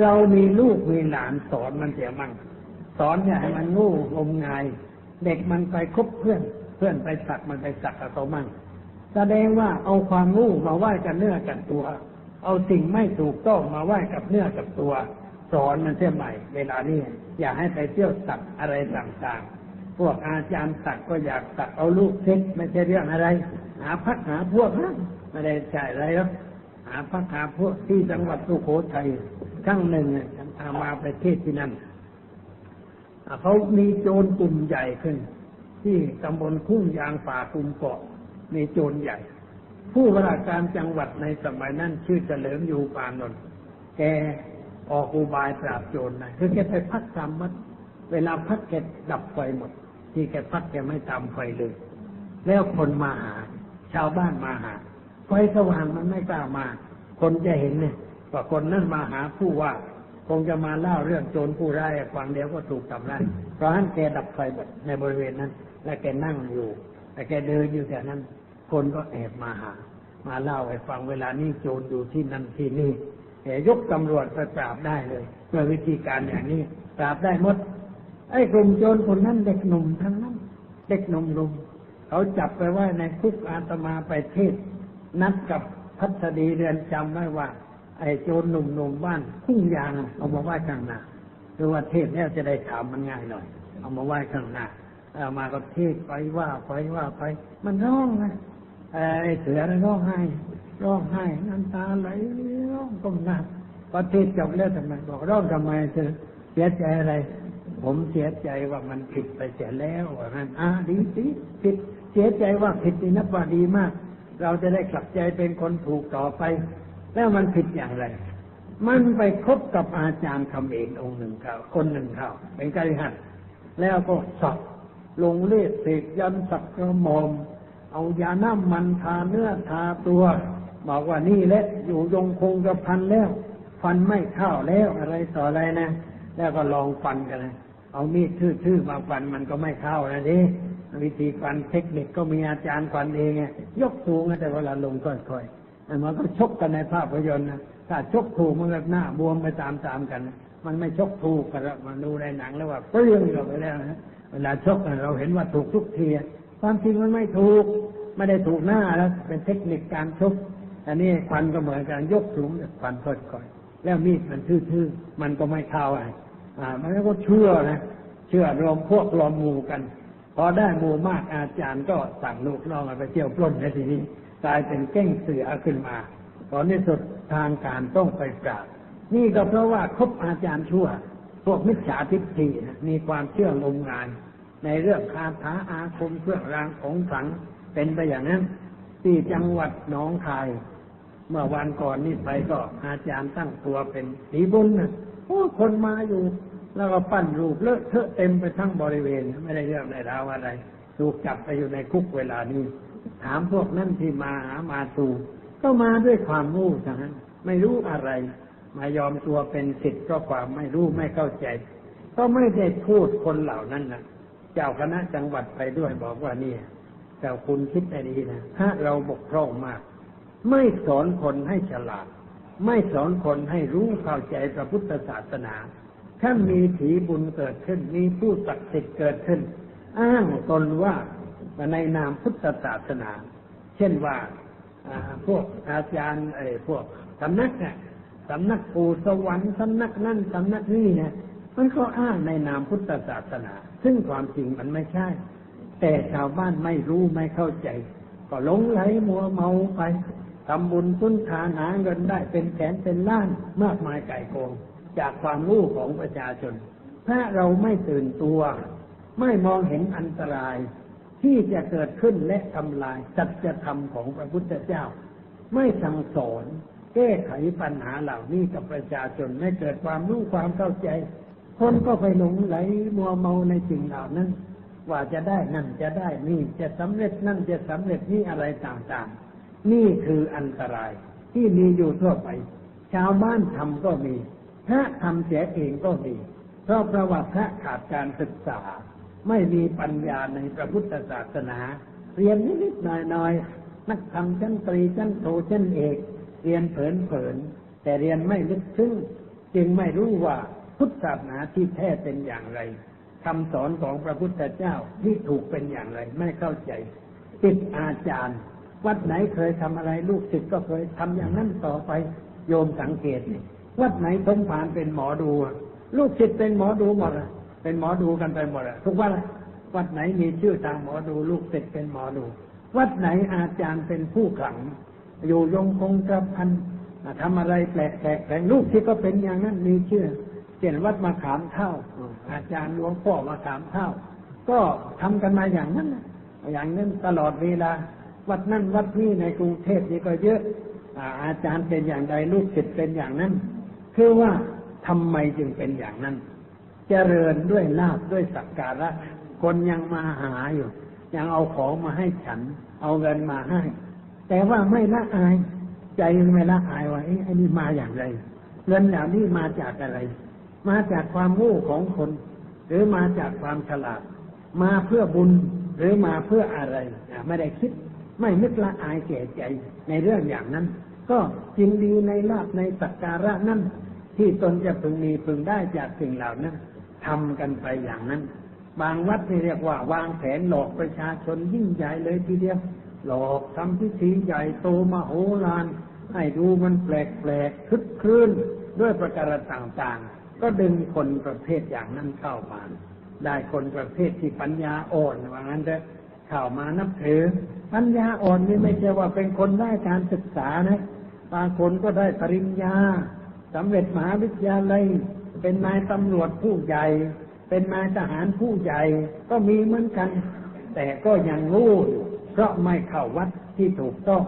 เรามีลูกมีหลานสอนมันเสียมั่งสอนอย่าให้มันงูงมงาย เด็กมันไปคบเพื่อน เพื่อนไปสักมันไปสักกับเขามั่งแสดงว่าเอาความงูมาไหว้กันเนื้อกันตัว เอาสิ่งไม่ถูกต้องมาไหว้กับเนื้อกับตัว สอนมันเสียใหม่ เวลานี้อย่าให้ไปเที่ยวสักอะไรต่างๆ พวกอาจารย์สักก็อยากสักเอาลูกเซ็กไม่ใช่เรื่องอะไร หาพักหาพวกนะไม่ได้ใช่อะไรหรอกาพักหาพวกที่จังหวัดสุโขทัยครั้งหนึ่งฉันพามาไปเทศที่นั่นเขามีโจรกลุ่มใหญ่ขึ้น ที่ตำบลคุ้งยางป่ากุมเกาะมีโจรใหญ่ ผู้ว่าราชการจังหวัดในสมัยนั้นชื่อเฉลิมอยู่ปานนท์แกออกอุบายปราบโจรนะคือแกไปพักตามวัด เวลาพักแกดับไฟหมด ที่แกพักแกไม่ตามไฟเลย แล้วคนมาหา ชาวบ้านมาหา ไฟสว่างมันไม่กล้ามา คนจะเห็นเนี่ยว่าคนนั้นมาหาผู้ว่าคงจะมาเล่าเรื่องโจรผู้ร้ายฟังเดียวก็ถูกทำร้ายเพราะฉะนั้นแกดับไฟในบริเวณนั้น และแกนั่งอยู่ แต่แกเดินอยู่แต่นั้น คนก็แอบมาหา มาเล่าให้ฟังเวลานี้โจรอยู่ที่นั่นที่นี่แกยกตำรวจไปปราบได้เลยด้วยวิธีการอย่างนี้ ปราบได้หมด ไอ้กลุ่มโจรคนนั้นเด็กหนุ่มทั้งนั้น เด็กหนุ่มหนุ่มเขาจับไปไว้ในคุกอาตมาไปเทศ นัดกับพัสดีเรือนจำไว้ว่า ไอ้โจรหนุ่มหนุ่มบ้านคุ้งยางเอามาไหว้ข้างหน้าคือว่าเทศแล้วจะได้ถามมันง่ายหน่อย เอามาไหว้ข้างหน้าเอามาก็เทศไปว่าไปว่าไป มันร้องไงไอ้เสือมันร้องไห้ร้องไห้น้ำตาไหลร้องก้มหน้าพอเทศจบแล้วทำไมบอกร้องทำไมเธอเสียใจอะไร ผมเสียใจว่ามันผิดไปเสียแล้วว่างั้นอ่าดีสิผิดเสียใจว่าผิดนี่นับว่าดีมาก เราจะได้กลับใจเป็นคนถูกต่อไป แล้วมันผิดอย่างไร มันไปคบกับอาจารย์คำเององค์หนึ่งเขาคนหนึ่งเขาเป็นกาลิหันแล้วก็สักลงเลขเสกยันสักกระหมอมเอายาน้ำมันทาเนื้อทาตัวบอกว่านี่แหละอยู่ยงคงกระพันแล้ว ฟันไม่เข้าแล้วอะไรต่ออะไรนะ แล้วก็ลองฟันกันนะเอามีดทื่อๆมาฟันมันก็ไม่เข้านะดิ วิธีฟันเทคนิคก็มีอาจารย์ฟันเองไงยกสูงแต่เวลาลงค่อยมันก็ชกกันในภาพยนตร์นะถ้าชกถูกมันก็หน้าบวมไปตามๆกัน มันไม่ชกถูกกันมันดูในหนังแล้วว่าเปรี้ยงเราไปแล้วนะเวลาชกเราเห็นว่าถูกทุกทีความจริงมันไม่ถูก ไม่ได้ถูกหน้าแล้วเป็นเทคนิคการชกอันนี้ฟันก็เหมือนกันยกสูงฟันค่อยๆแล้วมีดมันทื่อๆมันก็ไม่เข้าอะอ่ามันก็เชื่อนะเชื่อรวมพวกรวมหมู่กัน พอได้มูมากอาจารย์ก็สั่งลูกน้องไปเที่ยวปล้นในทีนี้กลายเป็นเก้งเสือขึ้นมา ตอนนี้สุดทางการต้องไปกราบ นี่ก็เพราะว่าคบอาจารย์ชั่ว พวกมิจฉาทิฏฐิมีความเชื่องมงาย ในเรื่องคาถาอาคมเครื่องรางของขลังเป็นไปอย่างนั้น ที่จังหวัดหนองคาย เมื่อวันก่อนนี่ไปก็อาจารย์ตั้งตัวเป็นสีบุญนะโอ้คนมาอยู่ แล้วก็ปั้นรูปเลอะเทอะเต็มไปทั้งบริเวณ ไม่ได้เรื่องในราวอะไร ถูกจับไปอยู่ในคุกเวลานี้ ถามพวกนั้นที่มาหามาสู่ก็มาด้วยความรู้ทั้งนั้นไม่รู้อะไร มายอมตัวเป็นสิทธิ์เพราะความไม่รู้ไม่เข้าใจ ก็ไม่ได้พูดคนเหล่านั้นนะเจ้าคณะจังหวัดไปด้วยบอกว่าเนี่ยแต่คุณคิดให้ดีนะถ้าเราบกพร่องมาก ไม่สอนคนให้ฉลาด ไม่สอนคนให้รู้เข้าใจพระพุทธศาสนา ถ้ามีถีบุญเกิดขึ้น มีผู้ศักดิ์สิทธิ์เกิดขึ้น อ้างตนว่าในนามพุทธศาสนา เช่นว่าพวกอาจารย์ไอ้พวกสำนักเนี่ยสำนักปู่สวรรค์สำนักนั่นสำนักนี่เนี่ยมันก็อ้างในนามพุทธศาสนา ซึ่งความจริงมันไม่ใช่ แต่ชาวบ้านไม่รู้ไม่เข้าใจ ก็หลงไหลมัวเมาไปทำบุญสุนทานหาเงินได้เป็นแสนเป็นล้านมากมายไก่โกง จากความรู้ของประชาชน ถ้าเราไม่ตื่นตัว ไม่มองเห็นอันตราย ที่จะเกิดขึ้นและทำลายสัจธรรมของพระพุทธเจ้า ไม่สั่งสอนแก้ไขปัญหาเหล่านี้กับประชาชนให้เกิดความรู้ความเข้าใจ คนก็ไปหลงไหลมัวเมาในสิ่งเหล่านั้น ว่าจะได้นั่นจะได้นี่จะสำเร็จนั่นจะสำเร็จนี่อะไรต่างๆ นี่คืออันตรายที่มีอยู่ทั่วไป ชาวบ้านทำก็มี ระทำเสียเองก็มีเพราะประวัติพระขาดการศึกษา ไม่มีปัญญาในพระพุทธศาสนา เรียนนิดๆหน่อยๆนักธรรมชั้นตรีชั้นโทชั้นเอกเรียนเผินๆแต่เรียนไม่ลึกซึ้งจึงไม่รู้ว่าพุทธศาสนาที่แท้เป็นอย่างไรคำสอนของพระพุทธเจ้าที่ถูกเป็นอย่างไร ไม่เข้าใจติดอาจารย์ วัดไหนเคยทำอะไรลูกศิษย์ก็เคยทำอย่างนั้นต่อไป โยมสังเกตนี่ วัดไหนสมผานเป็นหมอดูลูกศิษย์เป็นหมอดูหมดเป็นหมอดูกันไปหมดทุกวัดวัดไหนมีชื่อทางหมอดูลูกศิษย์เป็นหมอดู วัดไหนอาจารย์เป็นผู้ขลัง อยู่ยงคงกระพันทำอะไรแปลกแปลกแปลกลูกที่ก็เป็นอย่างนั้นมีชื่อเช่นวัดมาขามเท่า อาจารย์หลวงพ่อมาขามเท่า ก็ทำกันมาอย่างนั้นอย่างนั้นตลอดเวลา วัดนั่นวัดนี้ในกรุงเทพนี่ก็เยอะอาจารย์เป็นอย่างใดลูกศิษย์เป็นอย่างนั้น คือว่าทำไมจึงเป็นอย่างนั้น เจริญด้วยลาบด้วยสักการะ คนยังมาหาอยู่ ยังเอาของมาให้ฉัน เอาเงินมาให้ แต่ว่าไม่ละอาย ใจไม่ละอายว่าเอ้ไอ้นี่มาอย่างไร เงินเหล่านี้มาจากอะไร มาจากความโง่ของคน หรือมาจากความฉลาด มาเพื่อบุญหรือมาเพื่ออะไรไม่ได้คิด ไม่นึกละอายแก่ใจในเรื่องอย่างนั้น ก็ยินดีในลาบในสักการะนั้นที่ตนจะพึงมีพึงได้จากสิ่งเหล่านั้นทำกันไปอย่างนั้น บางวัดนี่เรียกว่าวางแผนหลอกประชาชนยิ่งใหญ่เลยทีเดียวหลอกทำพิธีใหญ่โตมโหฬารให้ดูมันแปลกแปลกคึกคืนด้วยประการต่างๆ ก็ดึงคนประเภทอย่างนั้นเข้ามา ได้คนประเภทที่ปัญญาอ่อนว่างั้นเถอะเข้ามานับถือ ปัญญาอ่อนนี่ไม่ใช่ว่าเป็นคนได้การศึกษานะ บางคนก็ได้ปริญญาสำเร็จมหาวิทยาลัย เป็นนายตำรวจผู้ใหญ่ เป็นนายทหารผู้ใหญ่ ก็มีเหมือนกัน แต่ก็ยังโงูอยู่เพราะไม่เข้าวัดที่ถูกต้อง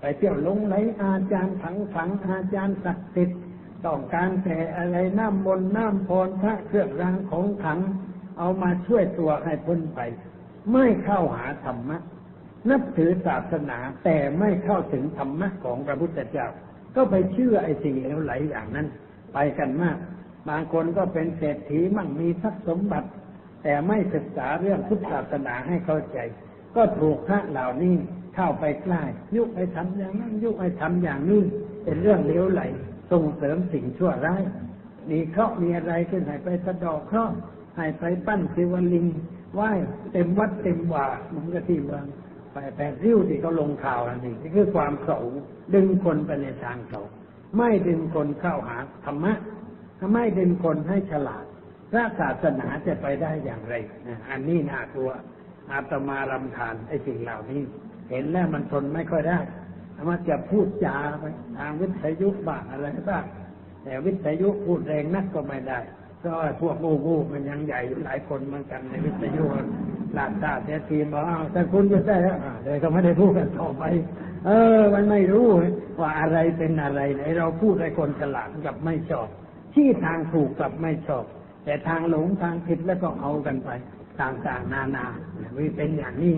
ไปเที่ยวหลงไหลอาจารย์ขังขังอาจารย์ศักดิ์สิทธิ์ต้องการแต่อะไรน้ำมนต์น้ำพรพระเครื่องรางของขลัง เอามาช่วยตัวให้พ้นไป ไม่เข้าหาธรรมะ นับถือศาสนาแต่ไม่เข้าถึงธรรมะของพระพุทธเจ้า ก็ไปเชื่อไอ้สิ่งเลวไหลอย่างนั้น ไปกันมาก บางคนก็เป็นเศรษฐีมั่งมีทรัพย์สมบัติ แต่ไม่ศึกษาเรื่องพุทธศาสนาให้เข้าใจ ก็ถูกพระเหล่านี้เข้าไปใกล้ยุคไอ้ทำอย่างนั้นยุคไอ้ทำอย่างนี้เป็นเรื่องเลวไหลส่งเสริมสิ่งชั่วร้ายมีเคราะห์มีอะไรขึ้นให้ไปสะดอกเคราะห์ให้ไปปั้นศิวลิงไหว้เต็มวัดเต็มว่าเหมันก็ที่เมือง ไปแปดริ้วที่เขาลงข่าวนั่นเองนี่คือความเขาดึงคนไปในทางเขาไม่ดึงคนเข้าหาธรรมะถ้าไม่ดึงคนให้ฉลาดพระศาสนาจะไปได้อย่างไรอันนี้น่ากลัวอาตมารำคาญไอ้สิ่งเหล่านี้ เห็นแล้วมันทนไม่ค่อยได้อามาจะพูดจาไปทางวิทยุบ้างอะไรบ้างแต่วิทยุพูดแรงนักก็ไม่ได้ก็พวกงูงูมันยังใหญ่หลายคนเหมือนกันในวิทยุ หลาติเสียทีบอกอ้าวแต่คุณก็ได้แล้วเลยก็ไม่ได้พูดกันต่อไป เออ มันไม่รู้ว่าอะไรเป็นอะไรไหนเราพูดให้คนฉลาดกับไม่ชอบที่ทางถูกกับไม่ชอบ แต่ทางหลงทางผิดแล้วก็เอากันไป ต่างๆนานา วิเป็นอย่างนี้